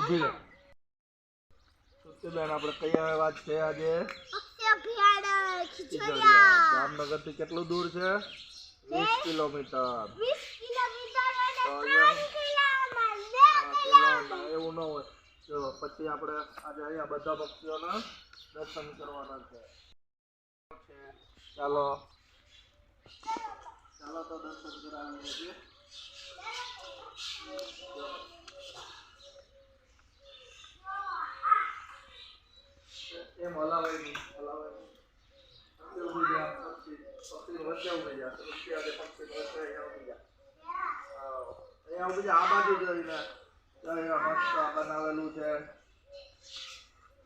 રહે. સુસ્તીબેન આપણે કયા વાત છે આજે? જામનગરથી કેટલું દૂર છે? વીસ કિલોમીટર. 20 કિલોમીટર અને તો 3 કિલોમીટર. એવું ન હોય. જો પછી આપણે આજે અહીંયા બધા પક્ષીઓના દર્શન કરવાના છે છે. ચાલો. ચાલો તો દર્શન કરાવીએ છીએ.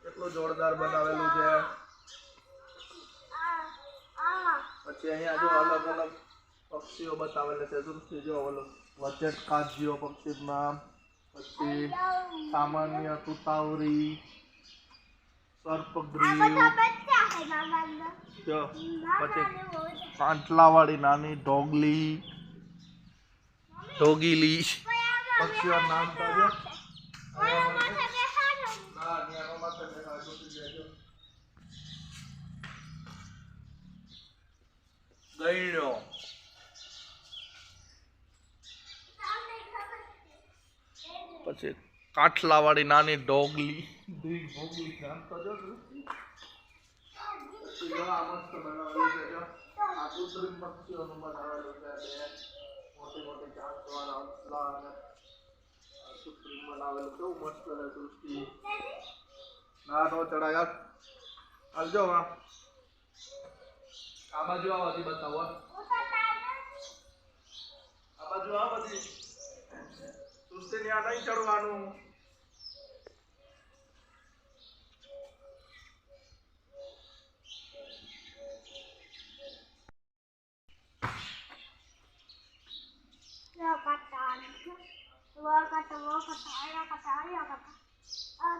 કેટલું જોરદાર બનાવેલું છે. પછી અહીંયા જો અલગ અલગ પક્ષીઓ બતાવેલા છે. દૃષ્ટિ જો ઓલો વચ્ચે કાજીઓ પક્ષીનું નામ પછી સામાન્ય તુતાવરી. સર્પગ્રીવ પછી. કાંટલાવાળી નાની ઢોગલી. ઢોગીલી. પક્ષીઓ નામ છે? પછી કાઠલાવાળી નાની ડોગલી. આ બાજુ આ બધી બતાવો આ બાજુ આ બધી. દૃષ્ટિ ત્યાં નહીં ચડવાનું. Lo kata, lo kata, lo kata, lo આ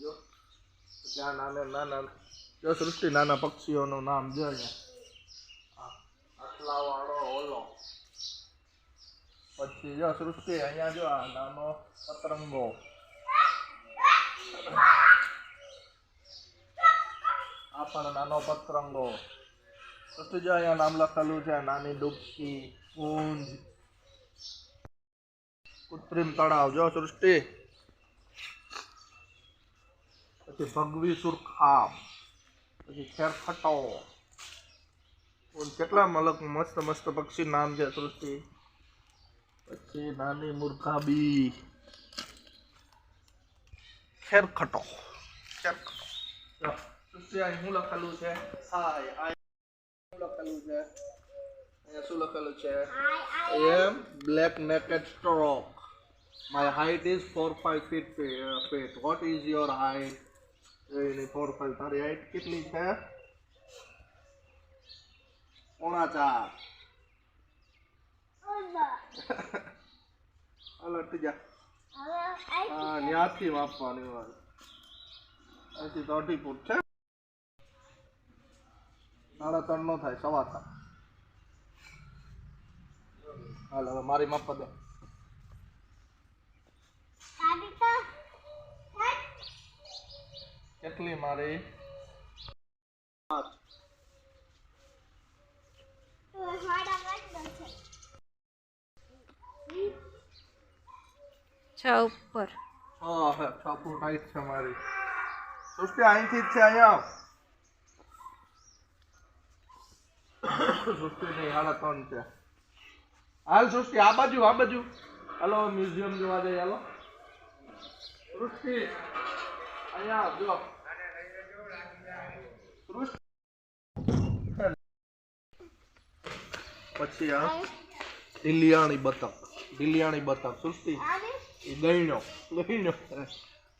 જો. જો નાના નાના સૃષ્ટિ નાના પક્ષીઓનું નામ જો અહીંયા આટલાવાળો ઓલો પછી જો સૃષ્ટિ અહીંયા જો નાનો પતરંગો આ પણ નાનો પતરંગો સૃષ્ટિ જો અહીંયા નામ લખેલું છે નાની ડૂબકી કુંજ કૃત્રિમ તળાવ જો સૃષ્ટિ પછી ભગવી સુરખાબ પછી ખેરખટો કેટલા મલક મસ્ત મસ્ત પક્ષી નામ છે સૃષ્ટિ પછી નાની મુરઘાબી ખેરખટો ખેરખટો સૃષ્ટિ અહીં શું લખેલું છે હાય આ શું લખેલું છે અહીંયા શું લખેલું છે આય naked stork. My height is four five feet. uh, feet. What is your height? Any four five. તારી height કેટલી છે? પોણા ચાર. અલટી જા. હા, ન્યાથી માપવાની વાત અહીંથી તો અઢી ફૂટ છે. સાડા ત્રણ નો થાય સવા ત્રણ. હાલ હવે મારી માપવા દે કેટલી મારી છે છ ઉપર હા હે છ ફૂટ હાઈટ છે મારી સૃષ્ટિ અહીંથી જ છે અહીંયા સૃષ્ટિ નહીં સાડા ત્રણ છે હાલ સૃષ્ટિ આ બાજુ આ બાજુ હાલો મ્યુઝિયમ જોવા જઈએ હાલો સૃષ્ટિ અહીંયા જો સૃષ્ટિ પછી આ ઢીલિયાણી બતક ઢીલિયાણી બતક સૃષ્ટિ એ ગયણો ગયણો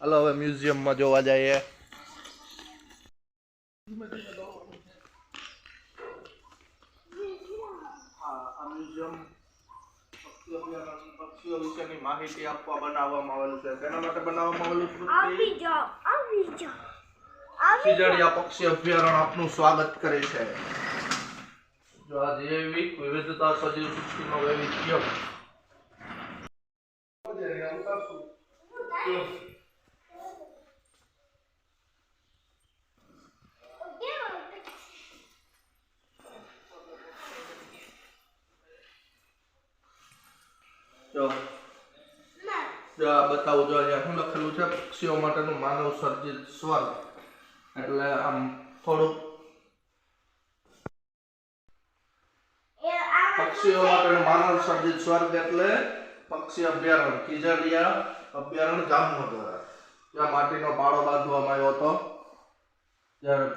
હાલો હવે મ્યુઝિયમમાં જોવા જઈએ. મ્યુઝિયમ પક્ષીઓ વિશેની માહિતી આપવા બનાવવામાં આવેલું છે. તેના માટે બનાવવામાં આવેલું સૃષ્ટિ આવી જાઓ આવી જાઓ. પક્ષી અભયારણ્ય આપનું સ્વાગત કરે છે. જો આ જૈવિક વિવિધતા સજીવ સૃષ્ટિનો વૈવિધ્ય. બતાવું, જો અહીંયા શું લખેલું છે? પક્ષીઓ માટેનું માનવ સર્જિત સ્વર્ગ. એટલે આમ થોડુંક એ આ પક્ષીઓ માટેનું માનવ સર્જિત સ્વર્ગ એટલે પક્ષી અભયારણ્ય. કિજરિયા અભયારણ્ય જામનગર જ્યાં માટીનો પાળો બાંધવામાં આવ્યો હતો. ત્યારે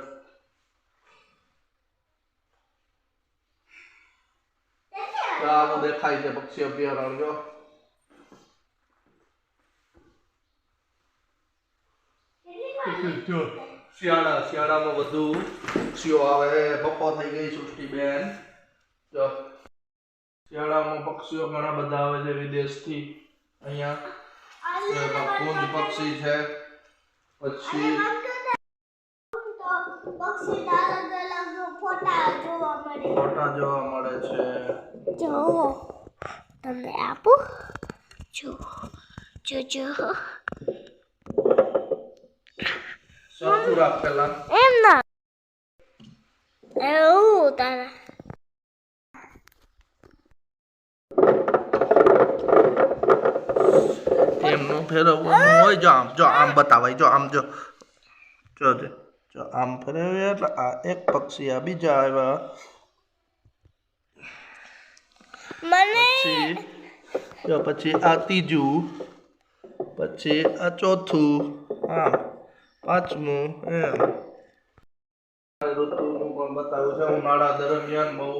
આવું દેખાય છે પક્ષી અભયારણ જો જો. શિયાળા શિયાળામાં વધુ પક્ષીઓ આવે. બપોર થઈ ગઈ સૃષ્ટિબેન. જો. શિયાળામાં પક્ષીઓ ઘણા બધા આવે છે વિદેશથી. અહીંયા એમાં કુંજ પક્ષી છે પછી ફોટા જોવા મળે. છે. જોવો તમને આપું? જો જો જો. સરખું રાખ પેલા. એમ ના એવું તારા એમનું ફેરવવાનું હોય જો આમ જો આમ બતાવાય જો આમ જો. જો જો આમ ફેરવે એટલે આ એક પક્ષી આ બીજા આવ્યા. મને પછી જો પછી આ ત્રીજું પછી આ ચોથું આમ પાંચમું એમ. ઋતુનું પણ બતાવ્યું છે ઉનાળા દરમિયાન બહુ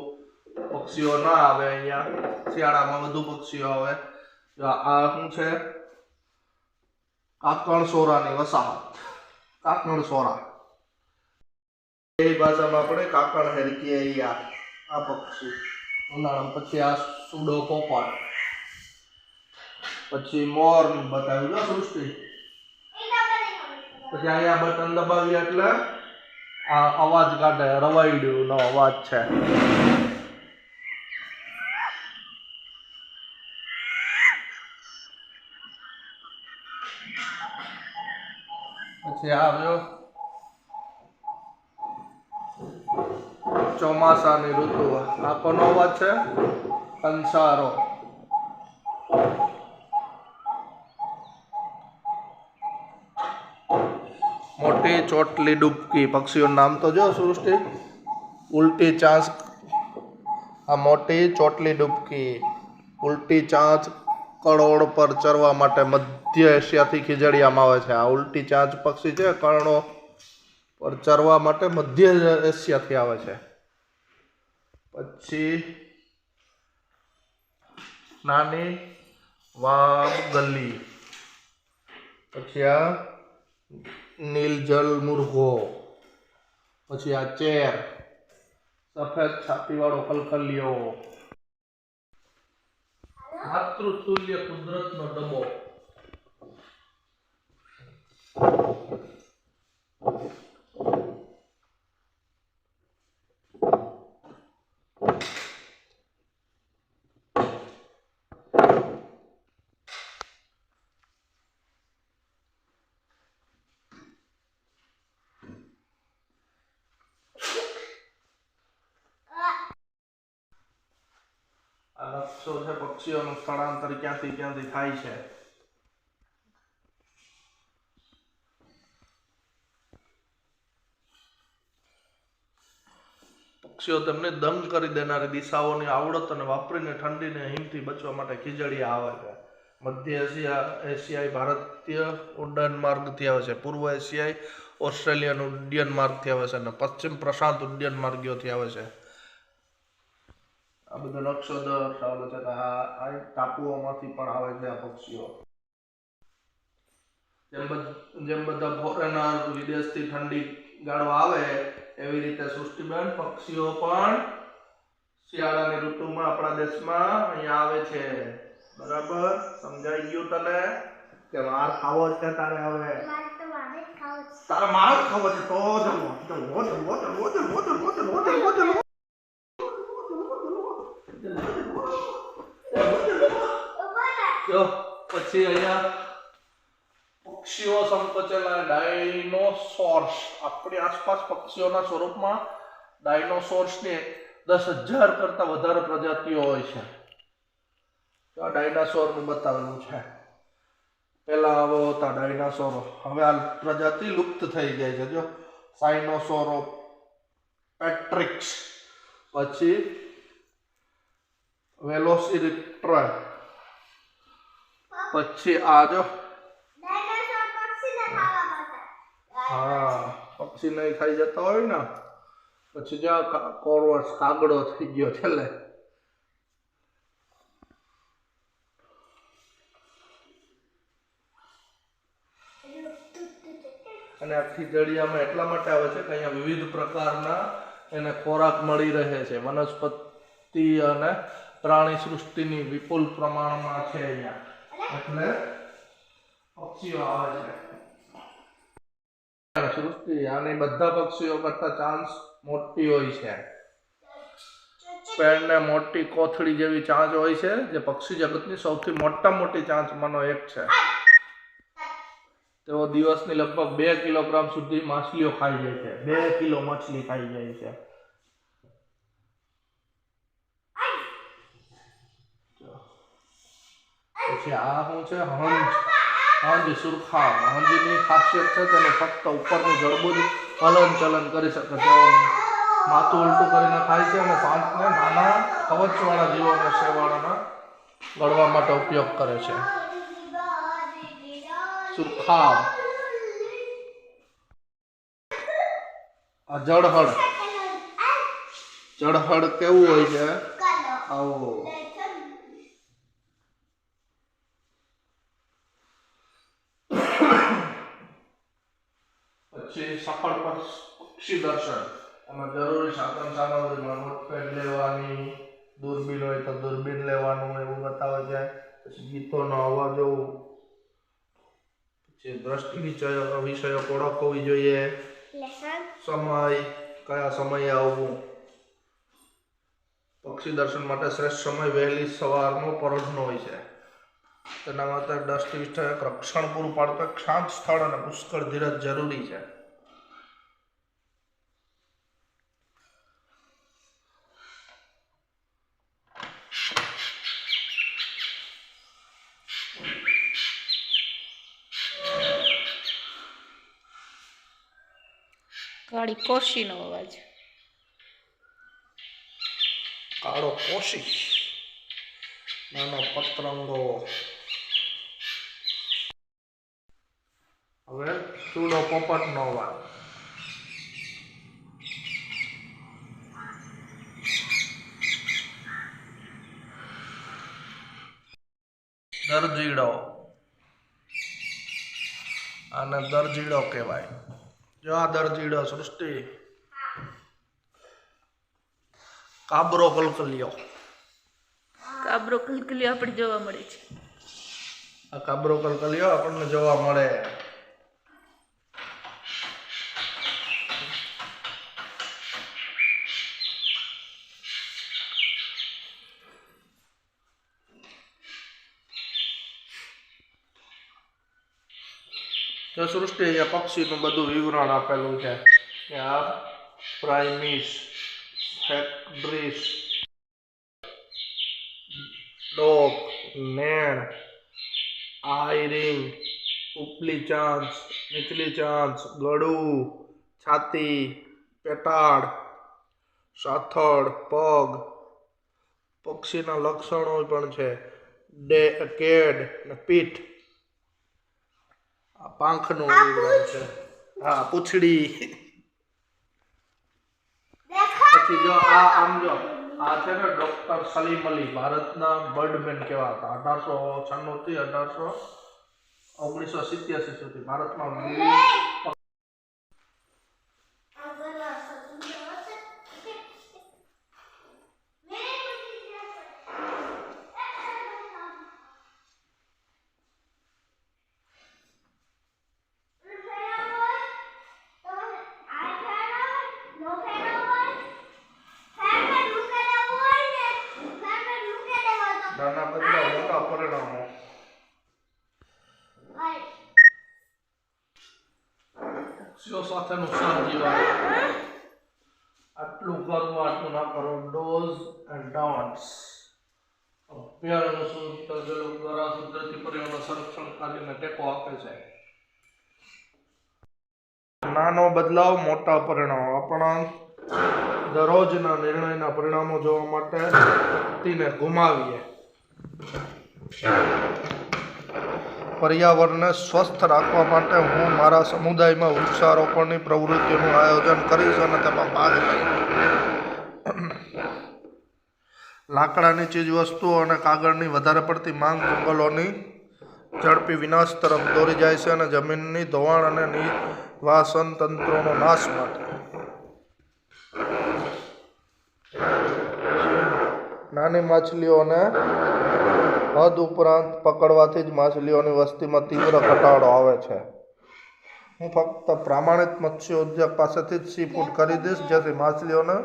પક્ષીઓ ના આવે અહીંયા. શિયાળામાં વધુ પક્ષીઓ આવે. આ શું છે? કાકણ સોરાની વસાહત. કાકણ સોરા. એ ભાષામાં આપણે કાકણ હેરકી અહીંયા આ પક્ષી. ઉનાળા પછી આ સુડો પોપટ. પછી મોર બતાવ્યું ને સૃષ્ટિ. પછી અહીંયા બટન દબાવીએ એટલે આ અવાજ કાઢે રવાઈડ્યું નો અવાજ છે. પછી આવ્યો ચોમાસાની ઋતુ આ. કોનો અવાજ છે? કંસારો. મોટી ચોટલી ડૂબકી. પક્ષીઓનું નામ તો જો સૃષ્ટિ. ઉલટી ચાંચ. આ મોટી ચોટલી ડૂબકી. ઉલટી ચાંચ કળોળ પર ચરવા માટે મધ્ય એશિયાથી ખીજડીયામાં આવે છે. આ ઉલટી ચાંચ પક્ષી છે, કર્ણો પર ચરવા માટે મધ્ય એશિયાથી આવે છે. પછી નાની વાબ ગલ્લી પછી આ નીલજલ મુર્ગો. પછી આ ચેર. સફેદ છાતીવાળો કલકલિયો માતૃતુલ્ય કુદરતનો ડબ્બો આ છે, પક્ષીઓનું સ્થળાંતર ક્યાંથી ક્યાંથી થાય છે? પક્ષીઓ તેમને દમ કરી દેનારી દિશાઓની આવડત અને વાપરીને ઠંડીને હિમથી બચવા માટે ખીજડી આવે છે. મધ્ય એશિયા, એશિયાઈ ભારતીય ઉડ્ડયન માર્ગથી આવે છે. પૂર્વ એશિયાઈ, ઓસ્ટ્રેલિયન ઉડ્ડયન માર્ગથી આવે છે અને પશ્ચિમ પ્રશાંત ઉડ્ડયન માર્ગીઓથી આવે છે. આ બધું નક્ષોદર દર્શાવેલો આ ટાપુઓમાંથી પણ આવે છે આ પક્ષીઓ જેમ જેમ બધા ફોરેનર વિદેશથી ઠંડી ગાળવા આવે એવી રીતે સૃષ્ટિબેન પક્ષીઓ પણ શિયાળાની ઋતુમાં આપણા દેશમાં અહીંયા આવે છે બરાબર સમજાઈ ગયું તને કે માર ખાવો છે તારે હવે તારે માર ખાવો છે તો જમો જમો જમો જમો જમો જમો જમો જમો જમો ઊભો રહે. જો પછી અહીંયા પક્ષીઓ સંકોચેલા ડાયનોસોર્સ, આપણી આસપાસ પક્ષીઓના સ્વરૂપમાં ડાયનોસોર્સની દસ હજાર કરતા વધારે પ્રજાતિઓ હોય છે. આ ડાયનાસોરનું બતાવેલું છે. પહેલા આવો હતા ડાયનાસોરો. હવે આ પ્રજાતિ લુપ્ત થઈ ગઈ છે. જો સાઇનોસોરો પેટ્રિક્સ, પછી વેલોસિરિપ્ટર પછી આ જો. હા, પક્ષી નહીં ખાઈ જતા હોય ને, પછી જો આ કા- કોરવસ કાગડો થઈ ગયો છેલ્લે અને આ ખીજડીયામાં એટલા માટે આવે છે કે અહીંયા વિવિધ પ્રકારના એને ખોરાક મળી રહે છે. વનસ્પતિ અને પ્રાણી સૃષ્ટિની વિપુલ પ્રમાણમાં છે અહીંયા. પક્ષીઓ આવે છે સૃષ્ટિ અને બધા પક્ષીઓ કરતા ચાંસ મોટી હોય છે પેડને મોટી કોથળી જેવી ચાંચ હોય છે જે પક્ષી જગતની સૌથી મોટા મોટી ચાંચમાંનો એક છે તેઓ દિવસની લગભગ બે કિલોગ્રામ સુધી માછલીઓ ખાઈ જાય છે બે કિલો માછલી ખાઈ જાય છે પછી આ શું છે હંજ હંજ સુરખામ હંજની ખાસિયત છે તેને ફક્ત ઉપરનું જડબું હલન ચલન કરી શકે છે. માથું ઉલટું કરીને ખાય છે અને પાંચને નાના કવચવાળા જીવોને શેવાળામાં ગળવા માટે ઉપયોગ કરે છે. સુરખામ આ જળહળ જળહળ કેવું હોય છે? આવો પછી સફળ પક્ષી દર્શન. એમાં જરૂરી સાધન સામગ્રીમાં નોટપેડ લેવાની દૂરબીન હોય તો દૂરબીન લેવાનું એવું બતાવે છે. પછી ગીતોનો અવાજો પછી દ્રષ્ટિ વિષયો વિષયો ઓળખ હોવી જોઈએ સમય કયા સમયે આવવું? પક્ષી દર્શન માટે શ્રેષ્ઠ સમય વહેલી સવારનો પરોઢનો હોય છે. તેના માટે દ્રષ્ટિ વિષયક રક્ષણ પૂરું પાડતા શાંત સ્થળ અને પુષ્કળ ધીરજ જરૂરી છે. કાળી કોશીનો અવાજ. કાળો કોશી. નાનો પતરંગો. હવે ચૂડો પોપટનો અવાજ. દરજીડો. આને દરજીડો કહેવાય. જો આ સૃષ્ટિ. કાબરો કલકલિયો. કાબરો કલકલિયો આપણે જોવા મળે છે. આ કાબરો કલકલિયો આપણને જોવા મળે જો સૃષ્ટિ અહીંયા પક્ષીનું બધું વિવરણ આપેલું છે. કે આ પ્રાઇમિસ, ફેક્ટ્રીસ ડોક નેણ આયરિંગ ઉપલી ચાંચ, નીચલી ચાંચ, ગળું, છાતી, પેટાળ, સાથળ, પગ. પક્ષીના લક્ષણો પણ છે. ડે, કેડ ને પીઠ. આ પાંખનું છે. હા પૂછડી. પછી જો આ આમ જો. આ છે ને ડોક્ટર સલીમ અલી ભારતના બર્ડમેન કહેવાતા. અઢારસો છન્નું થી અઢારસો ઓગણીસો સિત્યાસી સુધી ભારતમાં વિવિધ મનુષ્યો સાથેનું સહજીવન આટલું કરવું આટલું ના કરો. ડોઝ એન્ડ ડોન્ટ્સ અભયારણ્ય સુરક્ષા જળ દ્વારા કુદરતી પર્યાવરણ સંરક્ષણ કાર્યને ટેકો આપે છે. નાનો બદલાવ, મોટા પરિણામો. આપણા દરરોજના નિર્ણયના પરિણામો જોવા માટે વ્યક્તિને ગુમાવીએ. પર્યાવરણને સ્વસ્થ રાખવા માટે હું મારા સમુદાયમાં વૃક્ષારોપણની પ્રવૃત્તિનું આયોજન કરીશ અને તેમાં ભાગ લાકડાની ચીજવસ્તુઓ અને કાગળની વધારે પડતી માંગ જંગલોની ઝડપી વિનાશ તરફ દોરી જાય છે અને જમીનની ધોવાણ અને નિવાસન તંત્રોનો નાશ માટે. નાની માછલીઓને હદ ઉપરાંત પકડવાથી જ માછલીઓની વસ્તીમાં તીવ્ર ઘટાડો આવે છે. હું ફક્ત પ્રામાણિક મત્સ્ય ઉદ્યોગ પાસેથી જ સી ફૂડ ખરીદીશ, જેથી માછલીઓને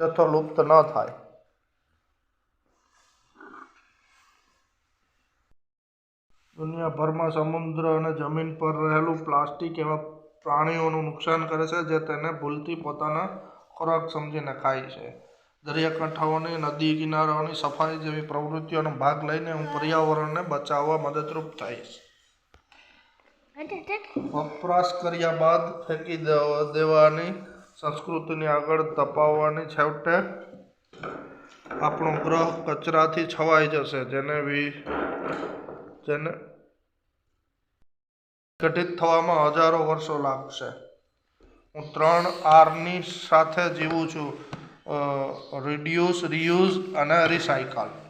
જથ્થો લુપ્ત ન થાય. દુનિયાભરમાં સમુદ્ર અને જમીન પર રહેલું પ્લાસ્ટિક એવા પ્રાણીઓનું નુકસાન કરે છે, જે તેને ભૂલથી પોતાના ખોરાક સમજીને ખાય છે. દરિયાકાંઠાઓની, નદી કિનારાઓની સફાઈ જેવી પ્રવૃત્તિઓનો ભાગ લઈને હું પર્યાવરણને બચાવવા મદદરૂપ થઈશ. વપરાશ કર્યા બાદ ફેંકી દેવા- દેવાની સંસ્કૃતિની આગળ ધપાવવાની છેવટે આપણો ગ્રહ કચરાથી છવાઈ જશે, જેને જેને ગઠિત થવામાં હજારો વર્ષો લાગશે. હું ત્રણ આરની સાથે જીવું છું. Uh, reduce reuse and recycle.